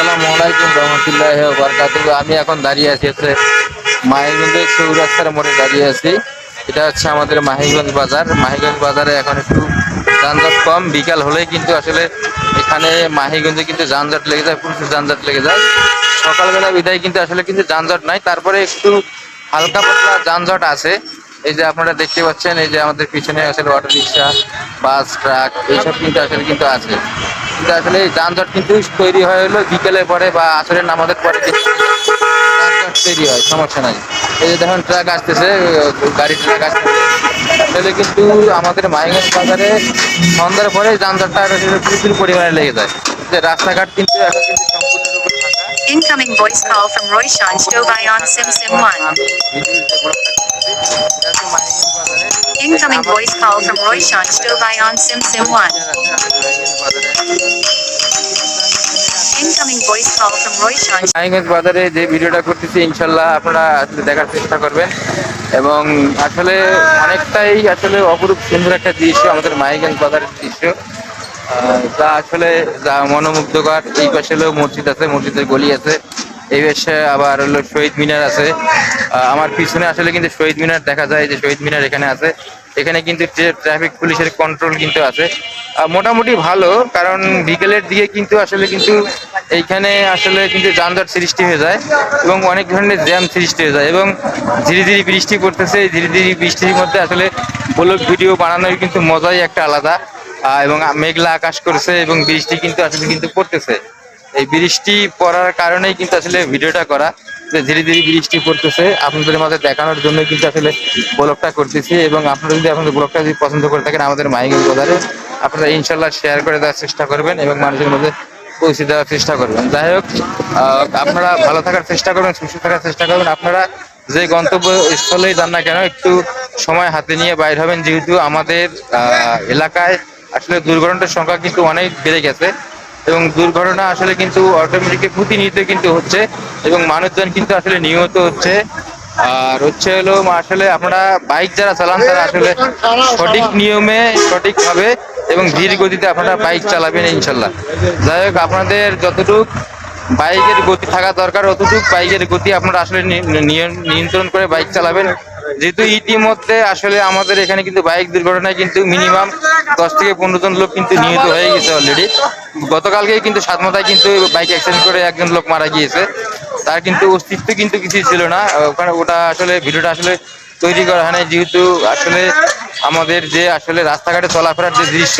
আসসালামু আলাইকুম রহমতুল্লাহ বারকাত আমি এখন দাঁড়িয়ে আছি হচ্ছে মাহিগঞ্জের চৌরাস্তার মোড়ে দাঁড়িয়ে আছি। এটা হচ্ছে আমাদের মাহিগঞ্জ বাজার। মাহিগঞ্জ বাজারে এখন একটু যানজট কম। বিকাল হলেই কিন্তু আসলে এখানে মাহিগঞ্জে কিন্তু যানজট লেগে যায়, প্রচুর যানজট লেগে যায়। সকালবেলা বিদায় কিন্তু আসলে কিন্তু যানজট নাই। তারপরে একটু হালকা পাতলা যানজট আছে। এই যে আপনারা দেখতে পাচ্ছেন, এই যে আমাদের পিছনে আসলে অটো রিক্সা, বাস, ট্রাক, এইসব কিন্তু আসলে কিন্তু আছে। কিন্তু আসলে এই যানজট কিন্তু তৈরি হয় হলো বিকেলের পরে বা আসরের নামাজের পরে যানজট তৈরি হয় সমস্যা নাই। এই যে দেখুন ট্রাক আসতেছে গাড়ি ট্রাক আসতেছে। আসলে কিন্তু আমাদের মাইগঞ্জ বাজারে সন্ধ্যার পরে যানজটটা প্রচুর পরিমাণে লেগে যায়। যে রাস্তাঘাট কিন্তু এখন কিন্তু সম্পূর্ণরূপে Incoming voice call from Royshan Stovai on Sim Sim 1. Incoming voice call from Royshan Stovai on Sim Sim 1. Incoming voice call from Royshan Manikganj বাজারে যে ভিডিওটা করতেছি, ইনশাল্লাহ আপনারা আসলে দেখার চেষ্টা করবেন। এবং আসলে অনেকটাই আসলে অপরূপ সুন্দর একটা দৃশ্য, আমাদের মানিকগঞ্জ বাজারের দৃশ্য। যা আসলে যা মনোমুগ্ধকর। এই পাশে হলো মসজিদ আছে, মসজিদের গলি আছে। এই পাশে আবার হলো শহীদ মিনার আছে। আমার পিছনে আসলে কিন্তু শহীদ মিনার দেখা যায় যে শহীদ মিনার এখানে আছে। এখানে কিন্তু ট্রাফিক পুলিশের কন্ট্রোল কিন্তু আছে। মোটামুটি ভালো, কারণ বিকেলের দিকে কিন্তু আসলে কিন্তু এইখানে আসলে কিন্তু যানজট সৃষ্টি হয়ে যায় এবং অনেক ধরনের জ্যাম সৃষ্টি হয়ে যায় এবং ধীরে ধীরে বৃষ্টি পড়তেছে। ধীরে ধীরে বৃষ্টির মধ্যে আসলে ব্লগ ভিডিও বানানোর কিন্তু মজাই একটা আলাদা এবং মেঘলা আকাশ করছে এবং বৃষ্টি কিন্তু আসলে কিন্তু পড়তেছে। এই বৃষ্টি পড়ার কারণেই কিন্তু আসলে ভিডিওটা করা। যে ধীরে ধীরে বৃষ্টি পড়তেছে, আপনাদের মাঝে দেখানোর জন্য কিন্তু আসলে ব্লগটা করতেছি এবং আপনারা যদি আপনাদের ব্লগটা যদি পছন্দ করে থাকেন আমাদের মাইগেল বাজারে, আপনারা ইনশাল্লাহ শেয়ার করে দেওয়ার চেষ্টা করবেন এবং মানুষের মধ্যে পৌঁছে দেওয়ার চেষ্টা করবেন। যাই হোক আপনারা ভালো থাকার চেষ্টা করবেন, সুস্থ থাকার চেষ্টা করবেন। আপনারা যে গন্তব্য স্থলেই যান না কেন, একটু সময় হাতে নিয়ে বাইর হবেন। যেহেতু আমাদের এলাকায় আসলে দুর্ঘটনার সংখ্যা কিন্তু অনেক বেড়ে গেছে। এবং দুর্ঘটনা আসলে কিন্তু অটোমেটিক প্রতিনিয়ত কিন্তু হচ্ছে এবং মানুষজন কিন্তু আসলে নিহত হচ্ছে। আর হচ্ছে হলো আসলে আপনারা বাইক যারা চালান, তারা আসলে সঠিক নিয়মে, সঠিকভাবে এবং ধীর গতিতে আপনারা বাইক চালাবেন ইনশাল্লাহ। যাই হোক, আপনাদের যতটুক বাইকের গতি থাকা দরকার, অতটুক বাইকের গতি আপনারা আসলে নিয়ন্ত্রণ করে বাইক চালাবেন। যেহেতু ইতিমধ্যে আসলে আমাদের এখানে কিন্তু বাইক দুর্ঘটনায় কিন্তু মিনিমাম দশ থেকে পনেরো জন লোক কিন্তু নিহত হয়ে গেছে অলরেডি গতকালকেই কিন্তু সাতমাথায় কিন্তু বাইক অ্যাক্সিডেন্ট করে একজন লোক মারা গিয়েছে। তার কিন্তু অস্তিত্ব কিন্তু কিছুই ছিল না। ওখানে ওটা আসলে ভিডিওটা আসলে তৈরি করা হয় যেহেতু আসলে আমাদের যে আসলে রাস্তাঘাটে চলাফেরার যে দৃশ্য,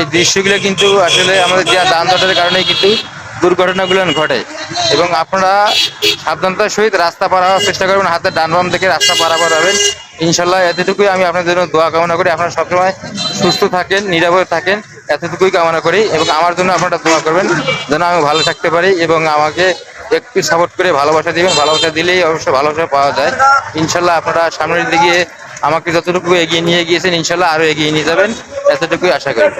এই দৃশ্যগুলো কিন্তু আসলে আমাদের যে যানজটের কারণে কিন্তু দুর্ঘটনাগুলো ঘটে এবং আপনারা সাবধানতার সহিত রাস্তা পার হওয়ার চেষ্টা করবেন হাতের ডান বাম থেকে রাস্তা পারাপার হবেন। ইনশাল্লাহ এতটুকুই আমি আপনাদের জন্য দোয়া কামনা করি। আপনারা সবসময় সুস্থ থাকেন, নিরাপদ থাকেন, এতটুকুই কামনা করি এবং আমার জন্য আপনারা দোয়া করবেন যেন আমি ভালো থাকতে পারি এবং আমাকে একটু সাপোর্ট করে ভালোবাসা দিবেন। ভালোবাসা দিলেই অবশ্যই ভালোবাসা পাওয়া যায়। ইনশাল্লাহ আপনারা সামনের দিকে আমাকে যতটুকু এগিয়ে নিয়ে গিয়েছেন, ইনশাল্লাহ আরও এগিয়ে নিয়ে যাবেন। এতটুকুই আশা করি।